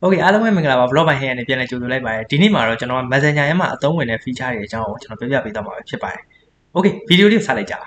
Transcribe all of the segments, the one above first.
โอเคအားလုံးပဲမင်္ဂလာပါ blog by hand နဲ့ပြန်လည်ကြိုဆိုလိုက်ပါတယ်ဒီနေ့မှာတော့ကျွန်တော် Messenger ရဲ့မှာအသုံးဝင်တဲ့ feature တွေအကြောင်းကိုကျွန်တော်ပြပြပေးသွားမှာပဲဖြစ်ပါတယ်โอเคဗီဒီယိုလေးကိုစလိုက်ကြအောင်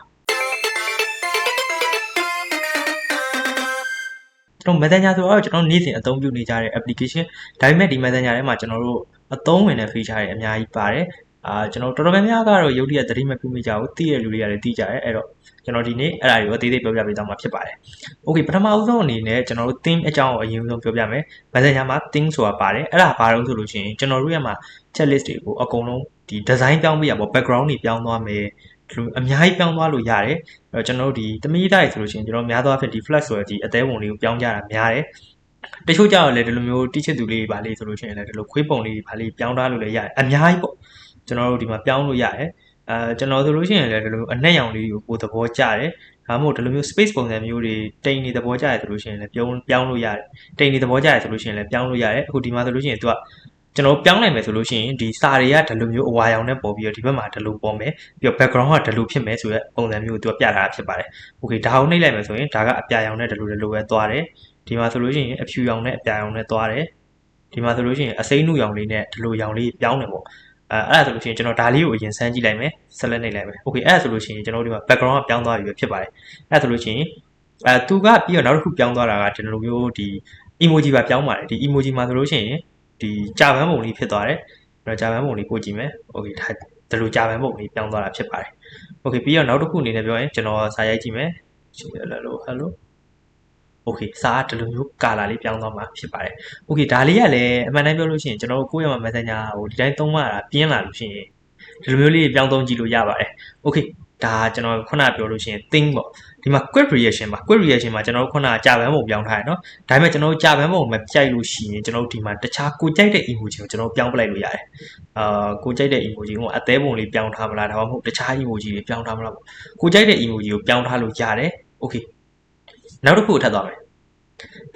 ကျွန်တော် Messenger ဆိုတော့ကျွန်တော်နေ့စဉ်အသုံးပြုနေကြတဲ့ application ဒါပေမဲ့ဒီ Messenger ထဲမှာကျွန်တော်တို့အသုံးဝင်တဲ့ feature တွေအများကြီးပါတယ် အာကျွန်တော်တော်တော်များများကတော့ရုပ်တရက်သတိမပြုမိကြဘူးသိတဲ့လူတွေကလည်းသိကြတယ်အဲ့တော့ကျွန်တော်ဒီနေ့အဲ့ဒါတွေကိုအသေးသေးပြောပြပေးသွားမှာဖြစ်ပါတယ်။ Okay ပထမအဆုံးအနေနဲ့ကျွန်တော်တို့ theme အကြောင်းကိုအရင်ဆုံးပြောပြမယ်။ Messenger မှာ theme ဆိုတာပါတယ်။အဲ့ဒါဘာလို့ဆိုလို့ရှိရင်ကျွန်တော်တို့ရဲ့မှာ checklist တွေကိုအကုန်လုံးဒီ design ပြောင်းပေးရပေါ့ background တွေပြောင်းသွားမယ်။ဒီလိုအများကြီးပြောင်းသွားလို့ရတယ်။အဲ့တော့ကျွန်တော်တို့ဒီတမီးသားတွေဆိုလို့ရှိရင်ကျွန်တော်များသောအားဖြင့်ဒီ flash ဆိုတဲ့ဒီအသေးပုံလေးကိုပြောင်းကြတာများတယ်။တချို့ကြတော့လည်းဒီလိုမျိုးတိချစ်သူလေးပါလေးဆိုလို့ရှိရင်လည်းဒီလိုခွေးပုံလေးပါလေးပြောင်းထားလို့လည်းရတယ်။အများကြီးပေါ့။ ကျွန်တော်တို့ဒီမှာပြောင်းလို့ရတယ်အဲကျွန်တော်ဆိုလို့ရှိရင်လည်းဒီလိုအနက်ရောင်လေးကိုပိုသဘောကျတယ်ဒါမှမဟုတ်ဒီလိုမျိုး space ပုံစံမျိုးတွေတိမ်နေသဘောကျတယ်ဆိုလို့ရှိရင်လည်းပြောင်းပြောင်းလို့ရတယ်တိမ်နေသဘောကျတယ်ဆိုလို့ရှိရင်လည်းပြောင်းလို့ရတယ်အခုဒီမှာဆိုလို့ရှိရင်သူကကျွန်တော်ပြောင်းနိုင်မယ်ဆိုလို့ရှိရင်ဒီစာတွေကဒီလိုမျိုးအဝါရောင်နဲ့ပေါ်ပြီးတော့ဒီဘက်မှာဒီလိုပေါ်မယ်ပြီးတော့ background ကဒီလိုဖြစ်မယ်ဆိုတဲ့ပုံစံမျိုးကိုသူကပြထားတာဖြစ်ပါတယ်။ Okay ဒါကိုနှိပ်လိုက်မယ်ဆိုရင်ဒါကအပြာရောင်နဲ့ဒီလိုဒီလိုပဲသွားတယ်။ဒီမှာဆိုလို့ရှိရင်အဖြူရောင်နဲ့အပြာရောင်နဲ့သွားတယ်။ဒီမှာဆိုလို့ရှိရင်အစိမ်းနုရောင်လေးနဲ့ဒီလိုရောင်လေးပြောင်းတယ်ပေါ့ အဲအဲ့ဒါဆိုလို့ရှိရင်ကျွန်တော်ဒါလေးကိုအရင်စမ်းကြည့်လိုက်မယ်ဆက်လက်နှိပ်လိုက်မယ်โอเคအဲ့ဒါဆိုလို့ရှိရင်ကျွန်တော်တို့ဒီမှာ background ကပြောင်းသွားပြီပဲဖြစ်ပါတယ်အဲ့ဒါဆိုလို့ရှိရင်အဲသူကပြီးတော့နောက်တစ်ခုပြောင်းသွားတာကဒီလိုမျိုးဒီ emoji ပါပြောင်းပါတယ်ဒီ emoji မှာဆိုလို့ရှိရင်ဒီကြာပန်းပုံလေးဖြစ်သွားတယ်အဲ့တော့ကြာပန်းပုံလေးပို့ကြည့်မယ်โอเคဒါဒီလိုကြာပန်းပုံလေးပြောင်းသွားတာဖြစ်ပါတယ်โอเคပြီးတော့နောက်တစ်ခုအနေနဲ့ပြောရင်ကျွန်တော်စာရိုက်ကြည့်မယ်ဟယ်လိုဟယ်လို okay စာကဒီလိုမျိုးကာလာလေးပြောင်းသွားမှာဖြစ်ပါတယ် okay ဒါလေးကလည်းအမှန်တမ်းပြောလို့ရှိရင်ကျွန်တော်တို့ကိုယ့်ရဲ့ messenger ဟိုဒီတိုင်းသုံးရတာပြင်းလာလို့ရှိရင်ဒီလိုမျိုးလေးပြောင်းသုံးကြည့်လို့ရပါတယ် okay ဒါကျွန်တော်ခုနပြောလို့ရှိရင် think ပေါ့ဒီမှာ quick reaction မှာ quick reaction မှာကျွန်တော်တို့ခုနကြာပန်းပုံပြောင်းထားရနော်ဒါပေမဲ့ကျွန်တော်တို့ကြာပန်းပုံမကြိုက်လို့ရှိရင်ကျွန်တော်တို့ဒီမှာတခြားကိုကြိုက်တဲ့ emoji ကိုကျွန်တော်ပြောင်းပလိုက်လို့ရတယ်အာကိုကြိုက်တဲ့ emoji ကိုအသေးပုံလေးပြောင်းထားမလားဒါမှမဟုတ်တခြား emoji တွေပြောင်းထားမလားပေါ့ကိုကြိုက်တဲ့ emoji ကိုပြောင်းထားလို့ရတယ် okay နောက်တစ်ခုထပ်သွားမယ်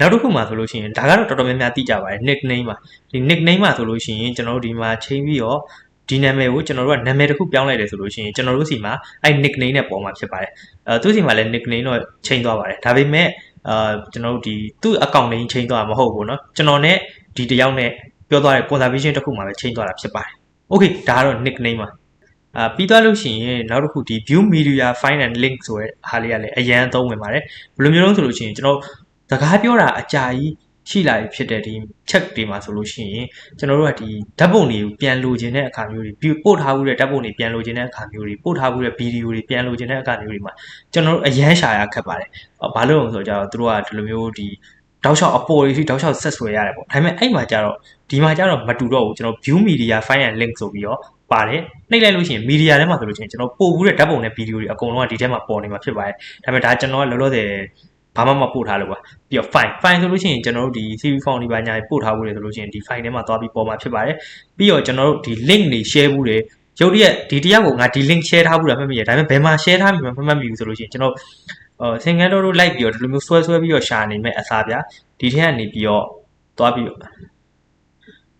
နောက်တစ်ခုမှာဆိုလို့ရှိရင်ဒါကတော့တော်တော်များများသိကြပါတယ် nickname မှာဒီ nickname မှာဆိုလို့ရှိရင်ကျွန်တော်တို့ဒီမှာချိန်ပြီးတော့ဒီနာမည်ကိုကျွန်တော်တို့ကနာမည်တစ်ခုပြောင်းလိုက်တယ်ဆိုလို့ရှိရင်ကျွန်တော်တို့စီမှာအဲ့ nickname နဲ့ပေါ်မှာဖြစ်ပါတယ်အဲသူစီမှာလည်း nickname တော့ချိန်သွားပါတယ်ဒါပေမဲ့အာကျွန်တော်တို့ဒီသူ့ account name ချိန်သွားမှာမဟုတ်ဘူးเนาะကျွန်တော်နဲ့ဒီတယောက်နဲ့ပြောသွားတဲ့ conversation တစ်ခုမှာပဲချိန်သွားတာဖြစ်ပါတယ် okay ဒါကတော့ nickname ပါ အာပြီးသွားလို့ရှိရင်နောက်တစ်ခုဒီ view media find and link ဆိုတဲ့ဟာလေးကလည်းအရန်အသုံးဝင်ပါတယ်ဘယ်လိုမျိုးလဲဆိုလို့ရှိရင်ကျွန်တော်စကားပြောတာအကြာကြီးရှိလာပြီဖြစ်တဲ့ဒီ check တွေမှာဆိုလို့ရှိရင်ကျွန်တော်တို့ကဒီဓာတ်ပုံတွေကိုပြန်လိုချင်တဲ့အခါမျိုးတွေပို့ထားမှုတဲ့ဓာတ်ပုံတွေပြန်လိုချင်တဲ့အခါမျိုးတွေပို့ထားမှုတဲ့ဗီဒီယိုတွေပြန်လိုချင်တဲ့အခါမျိုးတွေမှာကျွန်တော်တို့အရန်ရှာရခက်ပါတယ်။ဘာလို့လဲဆိုတော့ကျတော့တို့ကဒီလိုမျိုးဒီတောက်လျှောက်အပေါ်တွေထိတောက်လျှောက်ဆက်ဆွဲရတယ်ပေါ့ဒါပေမဲ့အဲ့မှာကျတော့ဒီမှာကျတော့မတူတော့ဘူးကျွန်တော် view media file and link ဆိုပြီးတော့ ပါတယ်နှိပ်လိုက်လို့ရှိရင် media ထဲမှာဆိုလို့ရှိရင်ကျွန်တော်ပို့ဘူးတဲ့ဓာတ်ပုံနဲ့ဗီဒီယိုတွေအကုန်လုံးကဒီထဲမှာပေါ်နေမှာဖြစ်ပါတယ်ဒါပေမဲ့ဒါကျွန်တော်ကလောလောဆယ်ဘာမှမပို့ထားလို့ပါပြီးတော့ file file ဆိုလို့ရှိရင်ကျွန်တော်တို့ဒီ CV form တွေပါညာပို့ထားဖို့လေဆိုလို့ရှိရင်ဒီ file ထဲမှာသွားပြီးပေါ်မှာဖြစ်ပါတယ်ပြီးတော့ကျွန်တော်တို့ဒီ link တွေ share ဖို့လေရုပ်တရက်ဒီတယောက်ကိုငါဒီ link share ထားဖို့တာမှတ်မိရဒါပေမဲ့ဘယ်မှာ share ထားမိမှမမှတ်မိဘူးဆိုလို့ရှိရင်ကျွန်တော်အော်သင်္ကန်းတော်တို့လိုက်ပြီးတော့ဒီလိုမျိုးဆွဲဆွဲပြီးတော့ရှာနေမဲ့အစားပြဒီထဲကနေပြီးတော့သွားပြီးတော့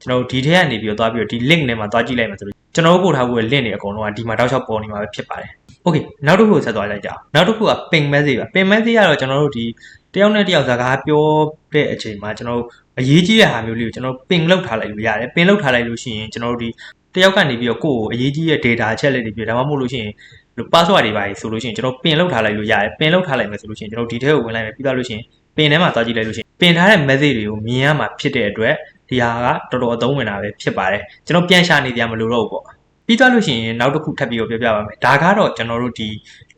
ကျွန်တော်ဒီထဲကနေပြီးတော့သွားပြီးတော့ဒီ link ထဲမှာသွားကြည့်လိုက်မှာဆိုလို့ ကျွန်တော်တို့ပို့ထားဖို့ link တွေအကုန်လုံးကဒီမှာတောက်လျှောက်ပေါ်နေမှာပဲဖြစ်ပါတယ်။ Okay နောက်တစ်ခုဆက်သွားလိုက်ကြအောင်။နောက်တစ်ခုက ping message ပါ။ ping message ကတော့ကျွန်တော်တို့ဒီတယောက်နဲ့တယောက်စကားပြောတဲ့အချိန်မှာကျွန်တော်တို့အရေးကြီးတဲ့ဟာမျိုးလေးကိုကျွန်တော် ping လုပ်ထားလိုက်လို့ရတယ်။ ping လုပ်ထားလိုက်လို့ရှိရင်ကျွန်တော်တို့ဒီတယောက်ကနေပြီးတော့ကိုယ့်ကိုအရေးကြီးတဲ့ data အချက်လက်တွေပြဒါမှမဟုတ်လို့ရှိရင်လို့ password တွေပါဆိုလို့ရှိရင်ကျွန်တော် pin လုပ်ထားလိုက်လို့ရတယ် pin လုပ်ထားလိုက်မယ်ဆိုလို့ရှိရင်ကျွန်တော်ဒီထဲကိုဝင်လိုက်မယ်ပြီးသွားလို့ရှိရင် pin ထဲမှာသွားကြည့်လိုက်လို့ရှိရင် pin ထားတဲ့ message တွေကိုမြင်ရမှာဖြစ်တဲ့အတွက် ဒီဟာကတော်တော်အသုံးဝင်တာပဲဖြစ်ပါတယ်ကျွန်တော်ပြန်ရှာနေကြမလို့တော့ဘူးပေါ့ပြီးသွားလို့ရှိရင်နောက်တစ်ခုထပ်ပြီးတော့ပြောပြပါမယ်ဒါကတော့ကျွန်တော်တို့ဒီ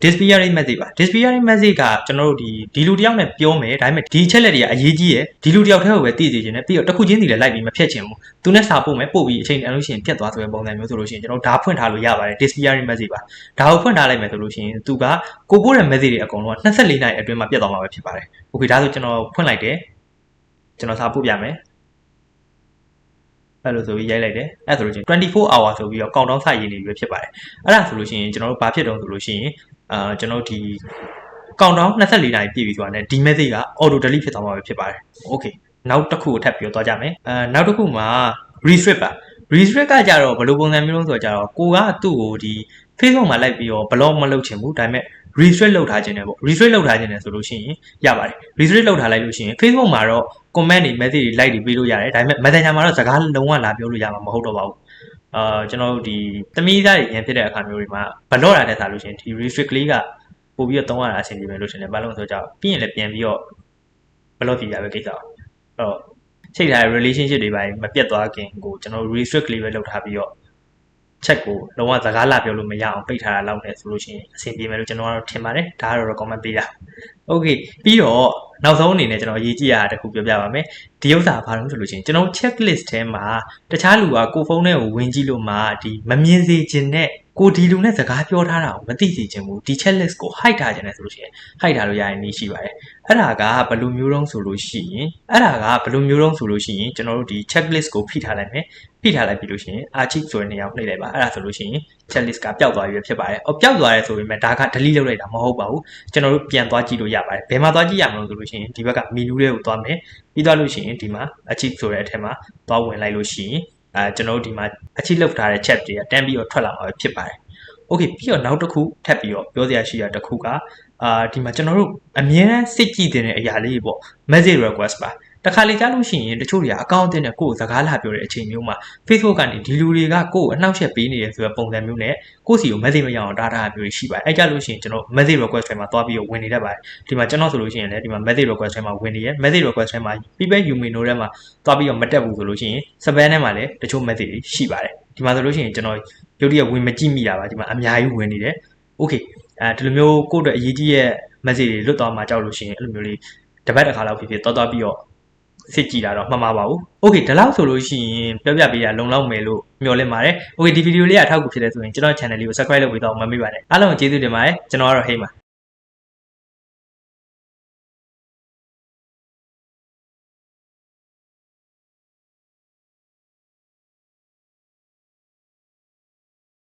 disappearing message ပါ disappearing message ကကျွန်တော်တို့ဒီဒီလူတယောက်နဲ့ပြောမယ်ဒါပေမဲ့ဒီချက်လက်တွေကအရေးကြီးရယ်ဒီလူတယောက်တည်းကိုပဲသိစေချင်တယ်ပြီးတော့တစ်ခုချင်းစီလည်းလိုက်ပြီးမဖြတ်ချင်ဘူးသူနဲ့စာပို့မယ်ပို့ပြီးအချိန်တန်လို့ရှိရင်ဖြတ်သွားဆိုတဲ့ပုံစံမျိုးဆိုလို့ရှိရင်ကျွန်တော်ဒါဖွင့်ထားလို့ရပါတယ် disappearing message ပါဒါကိုဖွင့်ထားလိုက်မယ်ဆိုလို့ရှိရင်သူကကိုပို့တဲ့ message တွေအကုန်လုံးက24နာရီအတွင်းမှာပြတ်သွားမှာပဲဖြစ်ပါတယ် okay ဒါဆိုကျွန်တော်ဖွင့်လိုက်တယ်ကျွန်တော်စာပို့ပြမယ် အဲ့လိုဆိုပြီးရိုက်လိုက်တယ်အဲ့ဆိုလို့ရှိရင်24 hour ဆိုပြီးတော့ countdown စရည်နေပြီဖြစ်ပါတယ်အဲ့ဒါဆိုလို့ရှိရင်ကျွန်တော်တို့ဘာဖြစ်တုံးဆိုလို့ရှိရင်အာကျွန်တော်တို့ဒီ countdown 24နာရီပြည့်ပြီဆိုတာ ਨੇ ဒီ message က auto delete ဖြစ်သွားမှာပဲဖြစ်ပါတယ် okay နောက်တစ်ခုကိုထပ်ပြီးတော့သွားကြမယ်အဲနောက်တစ်ခုမှာ restrict ပါ restrict ကကြတော့ဘယ်လိုပုံစံမျိုးလုံးဆိုတော့ကြတော့ကိုကသူ့ကိုဒီ Facebook မှာလိုက်ပြီးတော့ blog မလုပ်ချင်ဘူးဒါပေမဲ့ restrict လုပ်ထားခြင်းတယ်ပေါ့ restrict လုပ်ထားခြင်းတယ်ဆိုလို့ရှိရင်ရပါတယ် restrict လုပ်ထားလိုက်လို့ရှိရင် Facebook မှာတော့ comment တွေ message တွေ like တွေပေးလို့ရတယ်ဒါပေမဲ့ messenger မှာတော့စကားလုံးဝလာပြောလို့ရမှာမဟုတ်တော့ပါဘူးအာကျွန်တော်တို့ဒီသမီးသားတွေရန်ဖြစ်တဲ့အခါမျိုးတွေမှာဘလော့တာတဲ့စားလို့ရှိရင်ဒီ restrict လေးကပို့ပြီးတော့သုံးရတာအဆင်ပြေမယ်လို့ရှင်တယ်ဘာလို့လဲဆိုတော့ပြီးရင်လည်းပြန်ပြီးတော့ဘလော့ပြရပဲကိစ္စအောင်အဲ့တော့ချိတ်ထားတဲ့ relationship တွေပိုင်းမပြတ်သွားခင်ကိုကျွန်တော်တို့ restrict လေးပဲလုပ်ထားပြီးတော့ ချက်ကိုလုံးဝစကားလာပြောလို့မရအောင်ပိတ်ထားတာလောက်နဲ့ဆိုလို့ရှိရင်အဆင်ပြေမယ်လို့ကျွန်တော်ကတော့ထင်ပါတယ်ဒါကတော့ recommend ပေးတာ okay ပြီးတော့နောက်ဆုံးအနေနဲ့ကျွန်တော်အရေးကြီးရတာတစ်ခုပြောပြပါမယ်ဒီဥစ္စာဘာလို့ဆိုလို့ရှိရင်ကျွန်တော် checklist ထဲမှာတခြားလူကကိုယ်ဖုန်းထဲကိုဝင်ကြည့်လို့မှဒီမမြင်စေခြင်းနဲ့ ကိုဒီလူနဲ့စကားပြောထားတာကိုမသိစေခြင်းဘူးဒီ checklist ကို hide ထားခြင်းနဲ့ဆိုလို့ရှိရင် hide ထားလို့ရရင်နည်းရှိပါတယ်အဲ့ဒါကဘယ်လိုမျိုးတုံးဆိုလို့ရှိရင်အဲ့ဒါကဘယ်လိုမျိုးတုံးဆိုလို့ရှိရင်ကျွန်တော်တို့ဒီ checklist ကိုဖိထားလိုက်မယ်ဖိထားလိုက်ပြီလို့ရှိရင် archive ဆိုတဲ့နေရာကိုနှိပ်လိုက်ပါအဲ့ဒါဆိုလို့ရှိရင် checklist ကပျောက်သွားပြီပဲဖြစ်ပါတယ်။အော်ပျောက်သွားတယ်ဆိုပေမဲ့ဒါက delete လုပ်လိုက်တာမဟုတ်ပါဘူး။ကျွန်တော်တို့ပြန်သွားကြည့်လို့ရပါတယ်။ဘယ်မှာသွားကြည့်ရမလို့ဆိုလို့ရှိရင်ဒီဘက်က menu လေးကိုသွားမယ်။ပြီးသွားလို့ရှိရင်ဒီမှာ achieve ဆိုတဲ့အထက်မှာသွားဝင်လိုက်လို့ရှိရင် အဲကျွန်တော်တို့ဒီမှာ achieve လုပ်ထားတဲ့ chat တွေကတန်းပြီးတော့ထွက်လာမှာပဲဖြစ်ပါတယ်။ Okay ပြီးတော့နောက်တစ်ခုထပ်ပြီးတော့ပြောစရာရှိတာတစ်ခုကအာဒီမှာကျွန်တော်တို့အမြဲတမ်းစိတ်ကြည့်တဲ့အရာလေးပေါ့ message request ပါ တခါလေကြားလို့ရှိရင်တချို့တွေကအကောင့်အသစ်နဲ့ကိုယ့်ကိုစကားလာပြောတဲ့အချိန်မျိုးမှာ Facebook ကနေဒီလူတွေကကိုယ့်ကိုအနှောက်အယှက်ပေးနေတယ်ဆိုတဲ့ပုံစံမျိုးနဲ့ကိုယ့်စီကို message မရအောင်တားထားတာမျိုးတွေရှိပါတယ်အဲကြလို့ရှိရင်ကျွန်တော် message request ထဲမှာသွားပြီးတော့ဝင်နေတတ်ပါတယ်ဒီမှာကျွန်တော်ဆိုလို့ရှိရင်လည်းဒီမှာ message request ထဲမှာဝင်နေရ message request ထဲမှာ people you may know ထဲမှာသွားပြီးတော့မတက်ဘူးဆိုလို့ရှိရင် spam ထဲမှာလည်းတချို့ message တွေရှိပါတယ်ဒီမှာဆိုလို့ရှိရင်ကျွန်တော်ရုပ်တရက်ဝင်မကြည့်မိတာပါဒီမှာအများကြီးဝင်နေတယ် okay အဲဒီလိုမျိုးကိုယ့်အတွက်အရေးကြီးရဲ့ message တွေလွတ်သွားမှာကြောက်လို့ရှိရင်အဲ့လိုမျိုးလေးတစ်ပတ်တစ်ခါလောက်ဖြစ်ဖြစ်သွားသွားပြီးတော့ စစ်ကြည့်တာတော့မှတ်မှာပါဘူး okay ဒီလောက်ဆိုလို့ရှိရင်ပြောပြပေးတာလုံလောက်မယ်လို့မျှော်လင့်ပါတယ် okay ဒီဗီဒီယိုလေးကထောက်ကူဖြစ်တယ်ဆိုရင်ကျွန်တော် channel လေးကို subscribe လုပ်ပေးတော့မမေ့ပါနဲ့အားလုံးကိုကျေးဇူးတင်ပါတယ်ကျွန်တော်ကတော့ဟိမ်းပါ